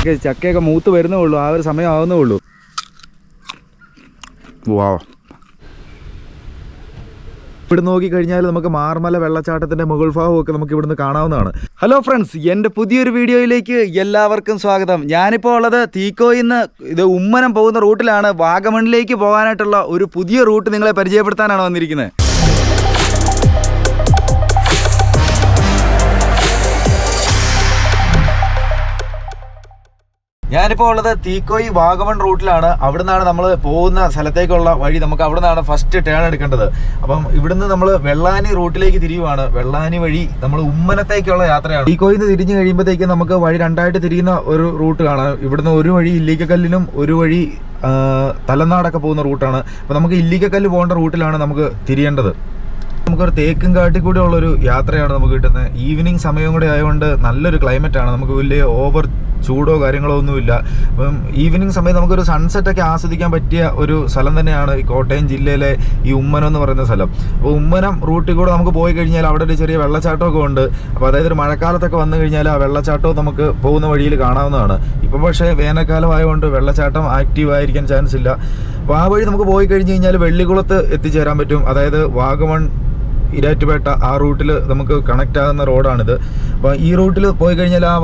ഒക്കെ ചക്കയൊക്കെ മൂത്ത് വരുന്നേ ഉള്ളൂ. ആ ഒരു സമയം ആവുന്നേ ഉള്ളൂ. വാ. ഇവിടെ നോക്കി കഴിഞ്ഞാൽ നമുക്ക് മാർമല വെള്ളച്ചാട്ടത്തിന്റെ മുകൾ ഭാഗമൊക്കെ നമുക്ക് ഇവിടുന്ന് കാണാവുന്നതാണ്. ഹലോ ഫ്രണ്ട്സ് എന്റെ പുതിയൊരു വീഡിയോയിലേക്ക് എല്ലാവർക്കും സ്വാഗതം. ഞാനിപ്പോൾ ഉള്ളത് തീക്കോയിൽ നിന്ന് ഇത് ഉമ്മനം പോകുന്ന റൂട്ടിലാണ്. വാഗമണിലേക്ക് പോകാനായിട്ടുള്ള ഒരു പുതിയ റൂട്ട് നിങ്ങളെ പരിചയപ്പെടുത്താനാണ് വന്നിരിക്കുന്നത്. ഞാനിപ്പോൾ ഉള്ളത് തീക്കോയി വാഗമൺ റൂട്ടിലാണ്. അവിടെ നിന്നാണ് നമ്മൾ പോകുന്ന സ്ഥലത്തേക്കുള്ള വഴി നമുക്ക് അവിടെ നിന്നാണ് ഫസ്റ്റ് ടേൺ എടുക്കേണ്ടത്. അപ്പം ഇവിടുന്ന് നമ്മൾ വെള്ളാനി റൂട്ടിലേക്ക് തിരിയുവാണ്. വെള്ളാനി വഴി നമ്മൾ ഉമ്മനത്തേക്കുള്ള യാത്രയാണ്. തീക്കോയിൽ നിന്ന് തിരിഞ്ഞു കഴിയുമ്പോഴത്തേക്ക് നമുക്ക് വഴി രണ്ടായിട്ട് തിരിയുന്ന ഒരു റൂട്ട് കാണാം. ഇവിടുന്ന് ഒരു വഴി ഇല്ലിക്കക്കല്ലിനും ഒരു വഴി തലനാടൊക്കെ പോകുന്ന റൂട്ടാണ്. അപ്പം നമുക്ക് ഇല്ലിക്കക്കല്ല് പോകേണ്ട റൂട്ടിലാണ് നമുക്ക് തിരിയേണ്ടത്. നമുക്കൊരു തേക്കും കാട്ടി കൂടെ ഉള്ളൊരു യാത്രയാണ് നമുക്ക് കിട്ടുന്നത്. ഈവനിങ് സമയം കൂടെ ആയതുകൊണ്ട് നല്ലൊരു ക്ലൈമറ്റാണ് നമുക്ക് വലിയ ഓവർ ചൂടോ കാര്യങ്ങളോ ഒന്നുമില്ല. അപ്പം ഈവനിങ് സമയത്ത് നമുക്കൊരു സൺസെറ്റ് ഒക്കെ ആസ്വദിക്കാൻ പറ്റിയ ഒരു സ്ഥലം തന്നെയാണ് ഈ കോട്ടയം ജില്ലയിലെ ഈ ഉമ്മനം എന്ന് പറയുന്ന സ്ഥലം. അപ്പോൾ ഉമ്മനം റൂട്ടിൽ കൂടെ നമുക്ക് പോയി കഴിഞ്ഞാൽ അവിടെ ഒരു ചെറിയ വെള്ളച്ചാട്ടമൊക്കെ ഉണ്ട്. അപ്പോൾ അതായത് ഒരു മഴക്കാലത്തൊക്കെ വന്നു കഴിഞ്ഞാൽ ആ വെള്ളച്ചാട്ടവും നമുക്ക് പോകുന്ന വഴിയിൽ കാണാവുന്നതാണ്. ഇപ്പം പക്ഷേ വേനൽക്കാലം ആയതുകൊണ്ട് വെള്ളച്ചാട്ടം ആക്റ്റീവ് ആയിരിക്കാൻ ചാൻസ് ഇല്ല. അപ്പോൾ ആ വഴി നമുക്ക് പോയി കഴിഞ്ഞ് കഴിഞ്ഞാൽ വെള്ളിക്കുളത്ത് എത്തിച്ചേരാൻ പറ്റും. അതായത് വാഗമൺ ഇരാറ്റുപേട്ട ആ റൂട്ടിൽ നമുക്ക് കണക്റ്റ് ആകുന്ന റോഡാണിത്. അപ്പോൾ ഈ റൂട്ടിൽ പോയി കഴിഞ്ഞാൽ ആ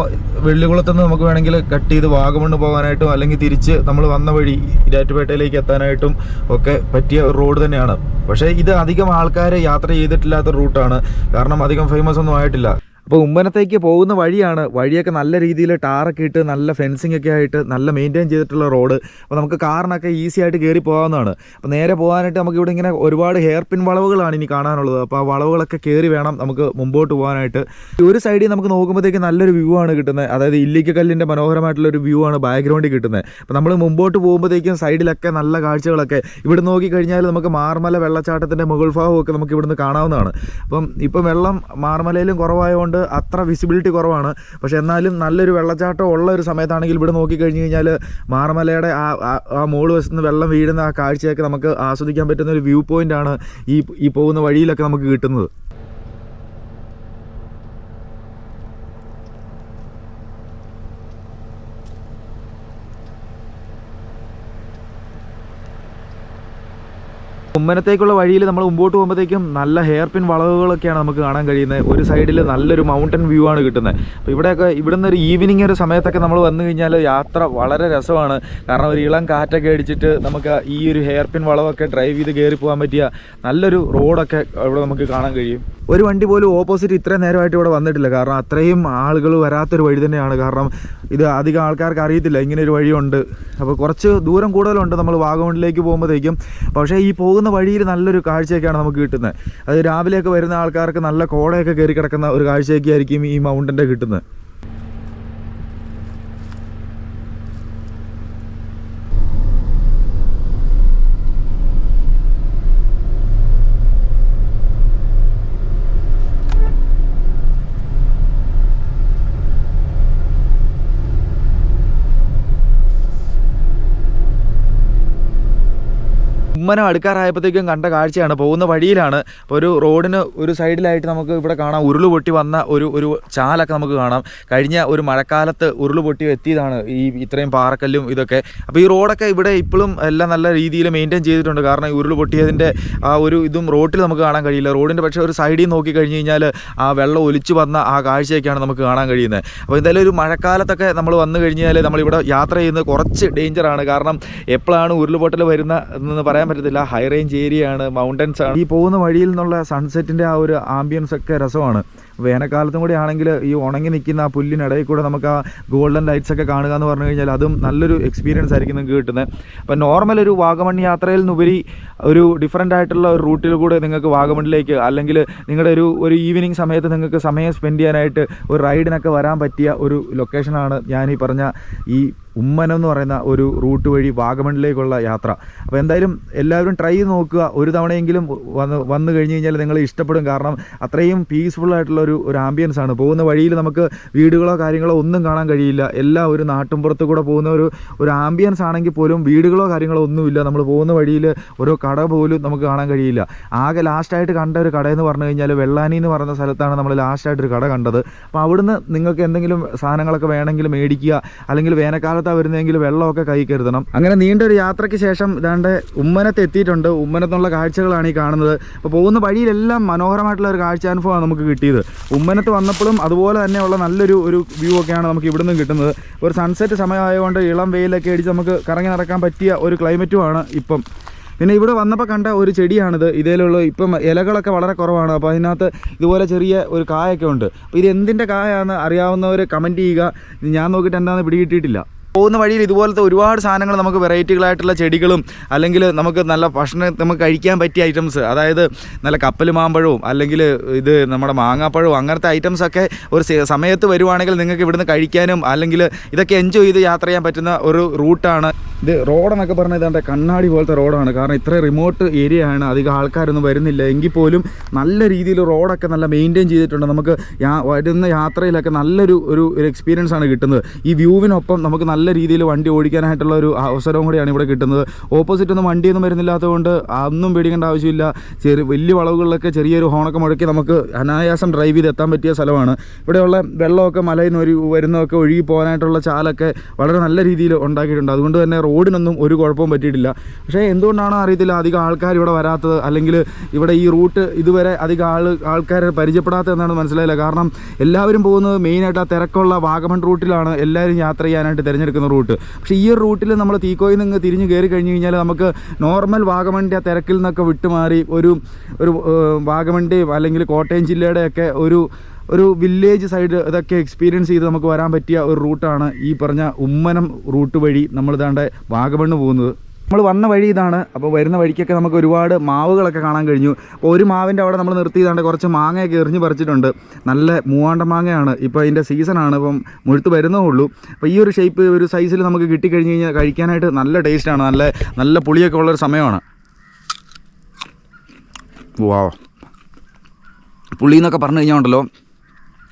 വെള്ളികുളത്ത് നിന്ന് നമുക്ക് വേണമെങ്കിൽ കട്ട് ചെയ്ത് വാഗമണ്ണ് പോകാനായിട്ടും അല്ലെങ്കിൽ തിരിച്ച് നമ്മൾ വന്ന വഴി ഇരാറ്റുപേട്ടയിലേക്ക് എത്താനായിട്ടും ഒക്കെ പറ്റിയ റോഡ് തന്നെയാണ്. പക്ഷേ ഇത് അധികം ആൾക്കാർ യാത്ര ചെയ്തിട്ടില്ലാത്ത റൂട്ടാണ്. കാരണം അധികം ഫേമസ് ഒന്നും ആയിട്ടില്ല. അപ്പോൾ ഉമ്മനത്തേക്ക് പോകുന്ന വഴിയാണ് വഴിയൊക്കെ നല്ല രീതിയിൽ ടാറൊക്കെ ഇട്ട് നല്ല ഫെൻസിംഗ് ഒക്കെ ആയിട്ട് നല്ല മെയിന്റെയിൻ ചെയ്തിട്ടുള്ള റോഡ് അപ്പോൾ നമുക്ക് കാറിനൊക്കെ ഈസി ആയിട്ട് കയറി പോകാവുന്നതാണ്. അപ്പോൾ നേരെ പോകാനായിട്ട് നമുക്ക് ഇവിടെ ഇങ്ങനെ ഒരുപാട് ഹെയർ പിൻ വളവുകളാണ് ഇനി കാണാനുള്ളത്. അപ്പോൾ ആ വളവുകളൊക്കെ കയറി വേണം നമുക്ക് മുമ്പോട്ട് പോകാനായിട്ട്. ഒരു സൈഡിൽ നമുക്ക് നോക്കുമ്പോഴത്തേക്ക് നല്ലൊരു വ്യൂ ആണ് കിട്ടുന്നത്. അതായത് ഇല്ലിക്കക്കല്ലിന്റെ മനോഹരമായിട്ടുള്ള ഒരു വ്യൂ ആണ് ബാക്ക്ഗ്രൗണ്ടിൽ കിട്ടുന്നത്. അപ്പോൾ നമ്മൾ മുമ്പോട്ട് പോകുമ്പോഴത്തേക്കും സൈഡിലൊക്കെ നല്ല കാഴ്ചകളൊക്കെ ഇവിടെ നോക്കി കഴിഞ്ഞാൽ നമുക്ക് മാർമല വെള്ളച്ചാട്ടത്തിന്റെ മുകൾ ഭാഗമൊക്കെ നമുക്ക് ഇവിടുന്ന് കാണാവുന്നതാണ്. അപ്പം ഇപ്പം വെള്ളം മാർമലയിലും കുറവായതുകൊണ്ട് അത്ര വിസിബിലിറ്റി കുറവാണ്. പക്ഷേ എന്നാലും നല്ലൊരു വെള്ളച്ചാട്ടം ഉള്ള ഒരു സമയത്താണെങ്കിൽ ഇവിടെ നോക്കിക്കഴിഞ്ഞ് കഴിഞ്ഞാൽ മാർമലയുടെ ആ ആ- മോൾ വശത്ത് വെള്ളം വീഴുന്ന ആ കാഴ്ചയൊക്കെ നമുക്ക് ആസ്വദിക്കാൻ പറ്റുന്ന ഒരു വ്യൂ പോയിന്റ് ആണ് ഈ ഈ പോകുന്ന വഴിയിലൊക്കെ നമുക്ക് കിട്ടുന്നത്. ഉമ്മനത്തേക്കുള്ള വഴിയിൽ നമ്മൾ മുമ്പോട്ട് പോകുമ്പോഴത്തേക്കും നല്ല ഹെയർ പിൻ വളവുകളൊക്കെയാണ് നമുക്ക് കാണാൻ കഴിയുന്നത്. ഒരു സൈഡിൽ നല്ലൊരു മൗണ്ടൻ വ്യൂ ആണ് കിട്ടുന്നത്. അപ്പോൾ ഇവിടെയൊക്കെ ഇവിടുന്ന് ഒരു ഈവനിങ് ഒരു സമയത്തൊക്കെ നമ്മൾ വന്നു കഴിഞ്ഞാൽ യാത്ര വളരെ രസമാണ്. കാരണം ഒരു ഇളം കാറ്റൊക്കെ അടിച്ചിട്ട് നമുക്ക് ഈ ഒരു ഹെയർ പിൻ വളവൊക്കെ ഡ്രൈവ് ചെയ്ത് കയറി പോകാൻ പറ്റിയ നല്ലൊരു റോഡൊക്കെ ഇവിടെ നമുക്ക് കാണാൻ കഴിയും. ഒരു വണ്ടി പോലും ഓപ്പോസിറ്റ് ഇത്രയും നേരമായിട്ട് ഇവിടെ വന്നിട്ടില്ല. കാരണം അത്രയും ആളുകൾ വരാത്തൊരു വഴി തന്നെയാണ്. കാരണം ഇത് അധികം ആൾക്കാർക്ക് അറിയത്തില്ല. ഇങ്ങനെ ഒരു വഴിയുണ്ട്. അപ്പോൾ കുറച്ച് ദൂരം കൂടുതലുണ്ട്. നമ്മൾ വാഗമണിലേക്ക് പോകുമ്പോഴത്തേക്കും പക്ഷേ ഈ പോകുന്ന വഴിയിൽ നല്ലൊരു കാഴ്ചയൊക്കെയാണ് നമുക്ക് കിട്ടുന്നത്. അത് രാവിലെയൊക്കെ വരുന്ന ആൾക്കാർക്ക് നല്ല കോടയൊക്കെ കയറി കിടക്കുന്ന ഒരു കാഴ്ചയൊക്കെ ആയിരിക്കും ഈ മൗണ്ടന്റെ കിട്ടുന്നത്. ഉമ്മനം അടുക്കാറായപ്പോഴത്തേക്കും കണ്ട കാഴ്ചയാണ്. പോകുന്ന വഴിയിലാണ്. അപ്പോൾ ഒരു റോഡിന് ഒരു സൈഡിലായിട്ട് നമുക്ക് ഇവിടെ കാണാം. ഉരുൾ പൊട്ടി വന്ന ഒരു ഒരു ചാലൊക്കെ നമുക്ക് കാണാം. കഴിഞ്ഞ ഒരു മഴക്കാലത്ത് ഉരുൾ പൊട്ടി എത്തിയതാണ് ഈ ഇത്രയും പാറക്കല്ലും ഇതൊക്കെ. അപ്പോൾ ഈ റോഡൊക്കെ ഇവിടെ ഇപ്പോഴും എല്ലാം നല്ല രീതിയിൽ മെയിന്റെയിൻ ചെയ്തിട്ടുണ്ട്. കാരണം ഈ ഉരുൾ പൊട്ടിയതിന്റെ ആ ഒരു ഇതും റോട്ടിൽ നമുക്ക് കാണാൻ കഴിയില്ല. റോഡിന്റെ പക്ഷേ ഒരു സൈഡിൽ നോക്കി കഴിഞ്ഞ് കഴിഞ്ഞാൽ ആ വെള്ളം ഒലിച്ചു വന്ന ആ കാഴ്ചയൊക്കെയാണ് നമുക്ക് കാണാൻ കഴിയുന്നത്. അപ്പോൾ എന്തായാലും ഒരു മഴക്കാലത്തൊക്കെ നമ്മൾ വന്നു കഴിഞ്ഞാൽ നമ്മളിവിടെ യാത്ര ചെയ്യുന്നത് കുറച്ച് ഡേഞ്ചറാണ് കാരണം എപ്പോഴാണ് ഉരുൾപൊട്ടൽ വരുന്ന എന്ന് പറയാൻ പറ്റത്തില്ല ഹൈ റേഞ്ച് ഏരിയ ആണ് മൗണ്ടൻസ് ആണ്. ഈ പോകുന്ന വഴിയിൽ നിന്നുള്ള സൺസെറ്റിന്റെ ആ ഒരു ആംബിയൻസ് ഒക്കെ രസമാണ്. വേനൽക്കാലത്തും കൂടി ആണെങ്കിൽ ഈ ഉണങ്ങി നിൽക്കുന്ന ആ പുല്ലിനിടയിൽ കൂടെ നമുക്ക് ആ ഗോൾഡൻ ലൈറ്റ്സ് ഒക്കെ കാണുക എന്ന് പറഞ്ഞു കഴിഞ്ഞാൽ അതും നല്ലൊരു എക്സ്പീരിയൻസ് ആയിരിക്കും നിങ്ങൾക്ക് കിട്ടുന്നത്. അപ്പം നോർമൽ ഒരു വാഗമൺ യാത്രയിൽ നിന്നുപരി ഒരു ഡിഫറെന്റ് ആയിട്ടുള്ള ഒരു റൂട്ടിൽ കൂടെ നിങ്ങൾക്ക് വാഗമണിലേക്ക് അല്ലെങ്കിൽ നിങ്ങളുടെ ഒരു ഒരു ഈവനിങ് സമയത്ത് നിങ്ങൾക്ക് സമയം സ്പെൻഡ് ചെയ്യാനായിട്ട് ഒരു റൈഡിനൊക്കെ വരാൻ പറ്റിയ ഒരു ലൊക്കേഷനാണ് ഞാൻ ഈ പറഞ്ഞ ഈ ഉമ്മനം എന്ന് പറയുന്ന ഒരു റൂട്ട് വഴി വാഗമണിലേക്കുള്ള യാത്ര. അപ്പോൾ എന്തായാലും എല്ലാവരും ട്രൈ ചെയ്ത് നോക്കുക. ഒരു തവണയെങ്കിലും വന്ന് വന്നു കഴിഞ്ഞ് കഴിഞ്ഞാൽ നിങ്ങൾ ഇഷ്ടപ്പെടും. കാരണം അത്രയും പീസ്ഫുൾ ആയിട്ടുള്ള ഒരു ഒരു ആംബിയൻസ് ആണ്. പോകുന്ന വഴിയിൽ നമുക്ക് വീടുകളോ കാര്യങ്ങളോ ഒന്നും കാണാൻ കഴിയില്ല. എല്ലാം ഒരു നാട്ടുമ്പുറത്ത് കൂടെ പോകുന്ന ഒരു ഒരു ആംബിയൻസ് ആണെങ്കിൽ പോലും വീടുകളോ കാര്യങ്ങളോ ഒന്നുമില്ല. നമ്മൾ പോകുന്ന വഴിയിൽ ഓരോ കട പോലും നമുക്ക് കാണാൻ കഴിയില്ല. ആകെ ലാസ്റ്റായിട്ട് കണ്ട ഒരു കട എന്ന് പറഞ്ഞു കഴിഞ്ഞാൽ വെള്ളാനി എന്ന് പറയുന്ന സ്ഥലത്താണ് നമ്മൾ ലാസ്റ്റായിട്ട് ഒരു കട കണ്ടത്. അപ്പോൾ അവിടുന്ന് നിങ്ങൾക്ക് എന്തെങ്കിലും സാധനങ്ങളൊക്കെ വേണമെങ്കിൽ മേടിക്കുക. അല്ലെങ്കിൽ വേനൽക്കാലത്താണ് വരുന്നതെങ്കിൽ വെള്ളമൊക്കെ കൈ കരുതണം. അങ്ങനെ നീണ്ടൊരു യാത്രയ്ക്ക് ശേഷം ഇതാണ്ട് ഉമ്മനത്ത് എത്തിയിട്ടുണ്ട്. ഉമ്മനത്തുള്ള കാഴ്ചകളാണ് ഈ കാണുന്നത്. അപ്പോൾ പോകുന്ന വഴിയിലെല്ലാം മനോഹരമായിട്ടുള്ള ഒരു കാഴ്ചാനുഭവമാണ് നമുക്ക് കിട്ടിയത്. ഉമ്മനത്ത് വന്നപ്പോഴും അതുപോലെ തന്നെയുള്ള നല്ലൊരു ഒരു വ്യൂ ഒക്കെയാണ് നമുക്ക് ഇവിടുന്ന് കിട്ടുന്നത്. ഒരു സൺസെറ്റ് സമയമായതുകൊണ്ട് ഇളം വെയിലൊക്കെ അടിച്ച് നമുക്ക് കറങ്ങി നടക്കാൻ പറ്റിയ ഒരു ക്ലൈമറ്റുമാണ് ഇപ്പം. പിന്നെ ഇവിടെ വന്നപ്പോൾ കണ്ട ഒരു ചെടിയാണിത്. ഇതിലുള്ള. ഇപ്പം ഇലകളൊക്കെ വളരെ കുറവാണ്. അപ്പോൾ അതിനകത്ത് ഇതുപോലെ ചെറിയ ഒരു കായൊക്കെ ഉണ്ട്. അപ്പോൾ ഇത് എന്തിന്റെ കായാണെന്ന് അറിയാവുന്നവർ കമന്റ് ചെയ്യുക ഞാൻ നോക്കിയിട്ട് എന്താണെന്ന് പിടികിട്ടിയിട്ടില്ല. പോകുന്ന വഴിയിൽ ഇതുപോലത്തെ ഒരുപാട് സാധനങ്ങൾ നമുക്ക് വെറൈറ്റികളായിട്ടുള്ള ചെടികളും അല്ലെങ്കിൽ നമുക്ക് നല്ല ഭക്ഷണം നമുക്ക് കഴിക്കാൻ പറ്റിയ ഐറ്റംസ് അതായത് നല്ല കപ്പൽ മാമ്പഴവും അല്ലെങ്കിൽ ഇത് നമ്മുടെ മാങ്ങാപ്പഴവും അങ്ങനത്തെ ഐറ്റംസ് ഒക്കെ ഒരു സമയത്ത് വരുവാണെങ്കിൽ നിങ്ങൾക്ക് ഇവിടുന്ന് കഴിക്കാനും അല്ലെങ്കിൽ ഇതൊക്കെ എൻജോയ് ചെയ്ത് യാത്ര ചെയ്യാൻ പറ്റുന്ന ഒരു റൂട്ടാണ് ഇത് റോഡെന്നൊക്കെ പറഞ്ഞാൽ ഇതാണ്ട് കണ്ണാടി പോലത്തെ റോഡാണ് കാരണം ഇത്ര റിമോട്ട് ഏരിയ ആണ്. അധികം ആൾക്കാരൊന്നും വരുന്നില്ല. എങ്കിൽ പോലും നല്ല രീതിയിൽ റോഡൊക്കെ നല്ല മെയിന്റെയിൻ ചെയ്തിട്ടുണ്ട്. നമുക്ക് വരുന്ന യാത്രയിലൊക്കെ നല്ലൊരു ഒരു എക്സ്പീരിയൻസ് ആണ് കിട്ടുന്നത്. ഈ വ്യൂവിനൊപ്പം നമുക്ക് നല്ല രീതിയിൽ വണ്ടി ഓടിക്കാനായിട്ടുള്ള ഒരു അവസരവും കൂടിയാണ് ഇവിടെ കിട്ടുന്നത്. ഓപ്പോസിറ്റ് ഒന്നും വണ്ടിയൊന്നും വരുന്നില്ലാത്തതുകൊണ്ട് ഒന്നും പേടിക്കേണ്ട ആവശ്യമില്ല. ചെറിയ വലിയ വളവുകളിലൊക്കെ ചെറിയൊരു ഹോണൊക്കെ മുഴക്കി നമുക്ക് അനായാസം ഡ്രൈവ് ചെയ്ത് എത്താൻ പറ്റിയ സ്ഥലമാണ്. ഇവിടെയുള്ള വെള്ളമൊക്കെ മലയിൽ നിന്ന് ഒരു വരുന്നതൊക്കെ ഒഴുകി പോകാനായിട്ടുള്ള ചാലൊക്കെ വളരെ നല്ല രീതിയിൽ ഉണ്ടാക്കിയിട്ടുണ്ട്. അതുകൊണ്ട് തന്നെ റോഡിനൊന്നും ഒരു കുഴപ്പവും പറ്റിയിട്ടില്ല. പക്ഷേ എന്തുകൊണ്ടാണോ അറിയത്തില്ല അധികം ആൾക്കാർ ഇവിടെ വരാത്തത്? അല്ലെങ്കിൽ ഇവിടെ ഈ റൂട്ട് ഇതുവരെ അധികം ആൾ ആൾക്കാരെ പരിചയപ്പെടാത്തത് എന്നാണ് മനസ്സിലായില്ല. കാരണം എല്ലാവരും പോകുന്നത് മെയിനായിട്ട് ആ തിരക്കുള്ള വാഗമൺ റൂട്ടിലാണ് എല്ലാവരും യാത്ര ചെയ്യാനായിട്ട് തിരഞ്ഞെടുക്കുന്ന റൂട്ട്. പക്ഷേ ഈ റൂട്ടിൽ നമ്മൾ തീക്കോയിൽ നിന്ന് തിരിഞ്ഞ് കയറി കഴിഞ്ഞ് കഴിഞ്ഞാൽ നമുക്ക് നോർമൽ വാഗമണിന്റെ ആ തിരക്കിൽ നിന്നൊക്കെ വിട്ടുമാറി ഒരു ഒരു വാഗമണ്ടി അല്ലെങ്കിൽ കോട്ടയം ജില്ലയുടെയൊക്കെ ഒരു ഒരു വില്ലേജ് സൈഡ് ഇതൊക്കെ എക്സ്പീരിയൻസ് ചെയ്ത് നമുക്ക് വരാൻ പറ്റിയ ഒരു റൂട്ടാണ് ഈ പറഞ്ഞ ഉമ്മനം റൂട്ട് വഴി നമ്മൾ ഇതാണ്ട് വാഗമണ്ണ് പോകുന്നത്. നമ്മൾ വന്ന വഴി ഇതാണ്. അപ്പോൾ വരുന്ന വഴിക്കൊക്കെ നമുക്ക് ഒരുപാട് മാവുകളൊക്കെ കാണാൻ കഴിഞ്ഞു. അപ്പോൾ ഒരു മാവിന്റെ അവിടെ നമ്മൾ നിർത്തിയതാണ്ട് കുറച്ച് മാങ്ങയൊക്കെ എറിഞ്ഞ് പറിച്ചിട്ടുണ്ട്. നല്ല മൂവാണ്ട മാങ്ങയാണ്. ഇപ്പോൾ അതിന്റെ സീസണാണ് ഇപ്പം മുഴുത്ത് വരുന്നേ ഉള്ളൂ. അപ്പോൾ ഈ ഒരു ഷേപ്പ് ഒരു സൈസിൽ നമുക്ക് കിട്ടിക്കഴിഞ്ഞ് കഴിഞ്ഞാൽ കഴിക്കാനായിട്ട് നല്ല ടേസ്റ്റാണ് നല്ല നല്ല പുളിയൊക്കെ ഉള്ളൊരു സമയമാണ്. വാ. പുളി എന്നൊക്കെ പറഞ്ഞു കഴിഞ്ഞാൽ ഉണ്ടല്ലോ.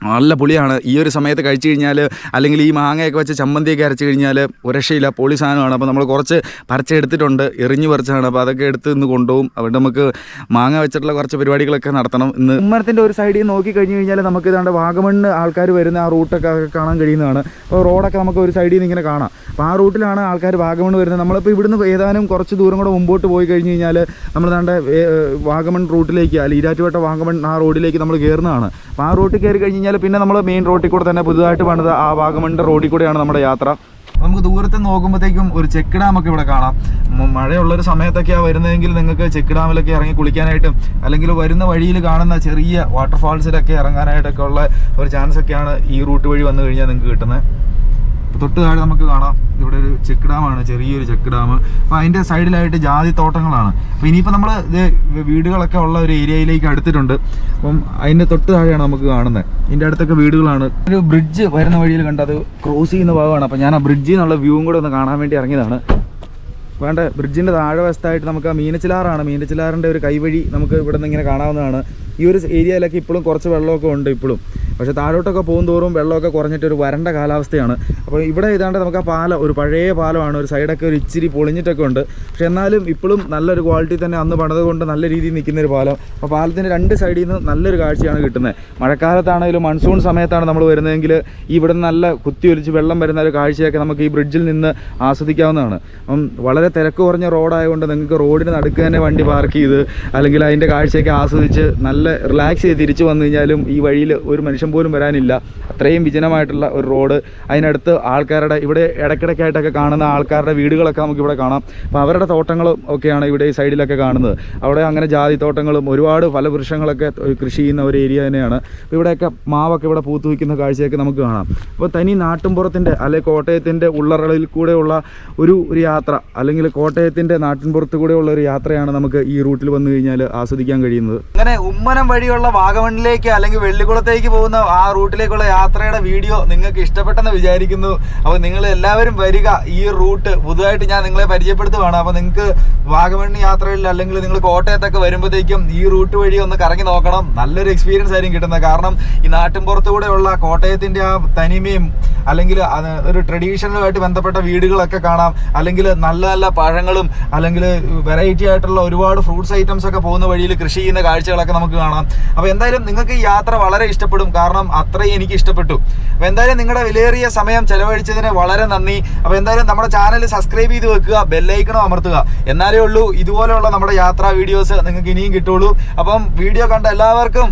നല്ല പുളിയാണ്. ഈ ഒരു സമയത്ത് കഴിച്ചു കഴിഞ്ഞാൽ അല്ലെങ്കിൽ ഈ മാങ്ങയൊക്കെ വെച്ച് ചമ്മന്തിയൊക്കെ അരച്ച് കഴിഞ്ഞാൽ ഒരക്ഷയില്ല. രക്ഷയില്ല പൊളി സാധനമാണ്. അപ്പോൾ നമ്മൾ കുറച്ച് പറിച്ചെടുത്തിട്ടുണ്ട് എറിഞ്ഞ് പറിച്ചാണ്. അപ്പോൾ അതൊക്കെ എടുത്ത് ഇന്ന് കൊണ്ടുപോകും. അവിടെ നമുക്ക് മാങ്ങ വെച്ചിട്ടുള്ള കുറച്ച് പരിപാടികളൊക്കെ നടത്തണം. ഇന്ന് ഉമ്മരത്തിന്റെ ഒരു സൈഡിൽ നോക്കി കഴിഞ്ഞ് കഴിഞ്ഞാൽ നമുക്ക് ഇതാണ്ട് വാഗമണ്ണ് ആൾക്കാർ വരുന്ന ആ റൂട്ടൊക്കെ കാണാൻ കഴിയുന്നതാണ്. അപ്പോൾ റോഡൊക്കെ നമുക്ക് ഒരു സൈഡിൽ നിന്ന് ഇങ്ങനെ കാണാം. അപ്പോൾ ആ റൂട്ടിലാണ് ആൾക്കാർ വാഗമൺ വരുന്നത്. നമ്മളിപ്പോൾ ഇവിടുന്ന് ഏതാനും കുറച്ച് ദൂരം കൂടെ മുമ്പോട്ട് പോയി കഴിഞ്ഞ് കഴിഞ്ഞാൽ നമ്മൾ ദാണ്ട് ഏ- വാഗമൺ റൂട്ടിലേക്ക് അല്ലെങ്കിൽ ഈരാറ്റുപേട്ട വാഗമൺ ആ റോഡിലേക്ക് നമ്മൾ കയറുന്നതാണ് അപ്പോൾ ആ റൂട്ടിൽ കയറി കഴിഞ്ഞ് പിന്നെ നമ്മൾ മെയിൻ റോഡിൽ കൂടെ തന്നെ പുതുതായിട്ട് പണിത് ആ വാഗമണിന്റെ റോഡിൽ കൂടെയാണ് നമ്മുടെ യാത്ര. നമുക്ക് ദൂരത്ത് നോക്കുമ്പോഴത്തേക്കും ഒരു ചെക്ക് ഡാമൊക്കെ ഇവിടെ കാണാം. മഴയുള്ള മഴയുള്ളൊരു സമയത്തൊക്കെയാണ് വരുന്നതെങ്കിൽ നിങ്ങൾക്ക് ചെക്ക് ഡാമിലൊക്കെ ഇറങ്ങി കുളിക്കാനായിട്ടും അല്ലെങ്കിൽ വരുന്ന വഴിയിൽ കാണുന്ന ചെറിയ വാട്ടർഫാൾസിലൊക്കെ ഇറങ്ങാനായിട്ടൊക്കെ ഉള്ള ഒരു ചാൻസ് ഒക്കെയാണ് ഈ റൂട്ട് വഴി വന്നു കഴിഞ്ഞാൽ നിങ്ങൾക്ക് കിട്ടുന്നത്. തൊട്ട് താഴെ നമുക്ക് കാണാം. ഇവിടെ ഒരു ചെക്ക് ഡാമാണ് ചെറിയൊരു ചെക്ക് ഡാം അപ്പോൾ അതിന്റെ സൈഡിലായിട്ട് ജാതി തോട്ടങ്ങളാണ്. അപ്പോൾ ഇനിയിപ്പോൾ നമ്മൾ ഇത് വീടുകളൊക്കെ ഉള്ള ഒരു ഏരിയയിലേക്ക് അടുത്തിട്ടുണ്ട്. അപ്പം അതിന്റെ തൊട്ട് താഴെയാണ് നമുക്ക് കാണുന്നത്. ഇതിന്റെ അടുത്തൊക്കെ വീടുകളാണ്. ഒരു ബ്രിഡ്ജ് വരുന്ന വഴിയിൽ കണ്ടത് ക്രോസ് ചെയ്യുന്ന ഭാഗമാണ്. അപ്പോൾ ഞാൻ ആ ബ്രിഡ്ജിൽ നിന്നുള്ള വ്യൂവും കൂടെ ഒന്ന് കാണാൻ വേണ്ടി ഇറങ്ങിയതാണ്. വേണ്ട ബ്രിഡ്ജിന്റെ താഴെ വശത്തായിട്ട് നമുക്ക് ആ മീനച്ചിലാറാണ്. മീനച്ചിലാറിന്റെ ഒരു കൈവഴി നമുക്ക് ഇവിടെ നിന്ന് ഇങ്ങനെ കാണാവുന്നതാണ്. ഈ ഒരു ഏരിയയിലൊക്കെ ഇപ്പോഴും കുറച്ച് വെള്ളമൊക്കെ ഉണ്ട് ഇപ്പോഴും. പക്ഷേ താഴോട്ടൊക്കെ പോകും തോറും വെള്ളമൊക്കെ കുറഞ്ഞിട്ട് ഒരു വരണ്ട കാലാവസ്ഥയാണ്. അപ്പോൾ ഇവിടെ ഏതാണ്ട് നമുക്ക് ആ പാലം ഒരു പഴയ പാലമാണ് ഒരു സൈഡൊക്കെ ഒരു ഇച്ചിരി പൊളിഞ്ഞിട്ടൊക്കെ ഉണ്ട്. പക്ഷേ എന്നാലും ഇപ്പോഴും നല്ലൊരു ക്വാളിറ്റി തന്നെ അന്ന് പണിതുകൊണ്ട് നല്ല രീതിയിൽ നിൽക്കുന്ന ഒരു പാലം. അപ്പോൾ പാലത്തിന്റെ രണ്ട് സൈഡിൽ നിന്ന് നല്ലൊരു കാഴ്ചയാണ് കിട്ടുന്നത് മഴക്കാലത്താണെങ്കിലും മൺസൂൺ സമയത്താണ് നമ്മൾ വരുന്നതെങ്കിൽ ഇവിടെ നല്ല കുത്തി ഒലിച്ച് വെള്ളം വരുന്ന ഒരു കാഴ്ചയൊക്കെ നമുക്ക് ഈ ബ്രിഡ്ജിൽ നിന്ന് ആസ്വദിക്കാവുന്നതാണ്. അപ്പം വളരെ തിരക്ക് കുറഞ്ഞ റോഡായതുകൊണ്ട് നിങ്ങൾക്ക് റോഡിന് നടുക്ക് തന്നെ വണ്ടി പാർക്ക് ചെയ്ത് അല്ലെങ്കിൽ അതിന്റെ കാഴ്ചയൊക്കെ ആസ്വദിച്ച് നല്ല റിലാക്സ് ചെയ്ത് തിരിച്ചു വന്നു കഴിഞ്ഞാലും ഈ വഴിയിൽ ഒരു മനുഷ്യൻ പോലും വരാനില്ല. അത്രയും വിജനമായിട്ടുള്ള ഒരു റോഡ് അതിനടുത്ത് ആൾക്കാരുടെ ഇവിടെ ഇടയ്ക്കിടയ്ക്കായിട്ടൊക്കെ കാണുന്ന ആൾക്കാരുടെ വീടുകളൊക്കെ നമുക്ക് ഇവിടെ കാണാം. അപ്പോൾ അവരുടെ തോട്ടങ്ങളും ഒക്കെയാണ് ഇവിടെ ഈ സൈഡിലൊക്കെ കാണുന്നത്. അവിടെ അങ്ങനെ ജാതി തോട്ടങ്ങളും ഒരുപാട് ഫലവൃക്ഷങ്ങളൊക്കെ കൃഷി ചെയ്യുന്ന ഒരു ഏരിയ തന്നെയാണ്. അപ്പോൾ ഇവിടെയൊക്കെ മാവൊക്കെ ഇവിടെ പൂത്തു വയ്ക്കുന്ന കാഴ്ചയൊക്കെ നമുക്ക് കാണാം. അപ്പോൾ തനി നാട്ടിൻപുറത്തിന്റെ അല്ലെങ്കിൽ കോട്ടയത്തിന്റെ ഉള്ളറകളിൽ കൂടെയുള്ള ഒരു ഒരു യാത്ര അല്ലെങ്കിൽ കോട്ടയത്തിന്റെ നാട്ടിൻപുറത്ത് കൂടെയുള്ള ഒരു യാത്രയാണ് നമുക്ക് ഈ റൂട്ടിൽ വന്നു കഴിഞ്ഞാൽ ആസ്വദിക്കാൻ കഴിയുന്നത്. അങ്ങനെ ഉമ്മന കുന്നമനം വഴിയുള്ള വാഗമണിലേക്ക് അല്ലെങ്കിൽ വെള്ളിക്കുളത്തേക്ക് പോകുന്ന ആ റൂട്ടിലേക്കുള്ള യാത്രയുടെ വീഡിയോ നിങ്ങൾക്ക് ഇഷ്ടപ്പെട്ടെന്ന് വിചാരിക്കുന്നു. അപ്പോൾ നിങ്ങൾ എല്ലാവരും വരിക ഈ റൂട്ട്. പുതുതായിട്ട് ഞാൻ നിങ്ങളെ പരിചയപ്പെടുത്തുവാണ്. അപ്പോൾ നിങ്ങൾക്ക് വാഗമൺ യാത്രയിൽ അല്ലെങ്കിൽ നിങ്ങൾ കോട്ടയത്തൊക്കെ വരുമ്പോഴത്തേക്കും ഈ റൂട്ട് വഴി ഒന്ന് കറങ്ങി നോക്കണം. നല്ലൊരു എക്സ്പീരിയൻസ് ആയിരിക്കും കിട്ടുന്നത്. കാരണം ഈ നാട്ടിൻപുറത്തുകൂടെയുള്ള കോട്ടയത്തിന്റെ ആ തനിമയും അല്ലെങ്കിൽ ഒരു ട്രഡീഷണലുമായിട്ട് ബന്ധപ്പെട്ട വീടുകളൊക്കെ കാണാം. അല്ലെങ്കിൽ നല്ല നല്ല പഴങ്ങളും അല്ലെങ്കിൽ വെറൈറ്റി ആയിട്ടുള്ള ഒരുപാട് ഫ്രൂട്ട്സ് ഐറ്റംസ് ഒക്കെ പോകുന്ന വഴിയിൽ കൃഷി ചെയ്യുന്ന കാഴ്ചകളൊക്കെ നമുക്ക് കാണാം. അപ്പോൾ എന്തായാലും നിങ്ങൾക്ക് ഈ യാത്ര വളരെ ഇഷ്ടപ്പെടും. കാരണം അത്രയും എനിക്ക് ഇഷ്ടപ്പെട്ടു. അപ്പോൾ എന്തായാലും നിങ്ങളുടെ വിലയേറിയ സമയം ചെലവഴിച്ചതിന് വളരെ നന്ദി. അപ്പോൾ എന്തായാലും നമ്മുടെ ചാനൽ സബ്സ്ക്രൈബ് ചെയ്ത് വെക്കുക ബെല്ലൈക്കണം അമർത്തുക. എന്നാലേ ഉള്ളൂ ഇതുപോലെയുള്ള നമ്മുടെ യാത്രാ വീഡിയോസ് നിങ്ങൾക്ക് ഇനിയും കിട്ടുള്ളൂ അപ്പം വീഡിയോ കണ്ട എല്ലാവർക്കും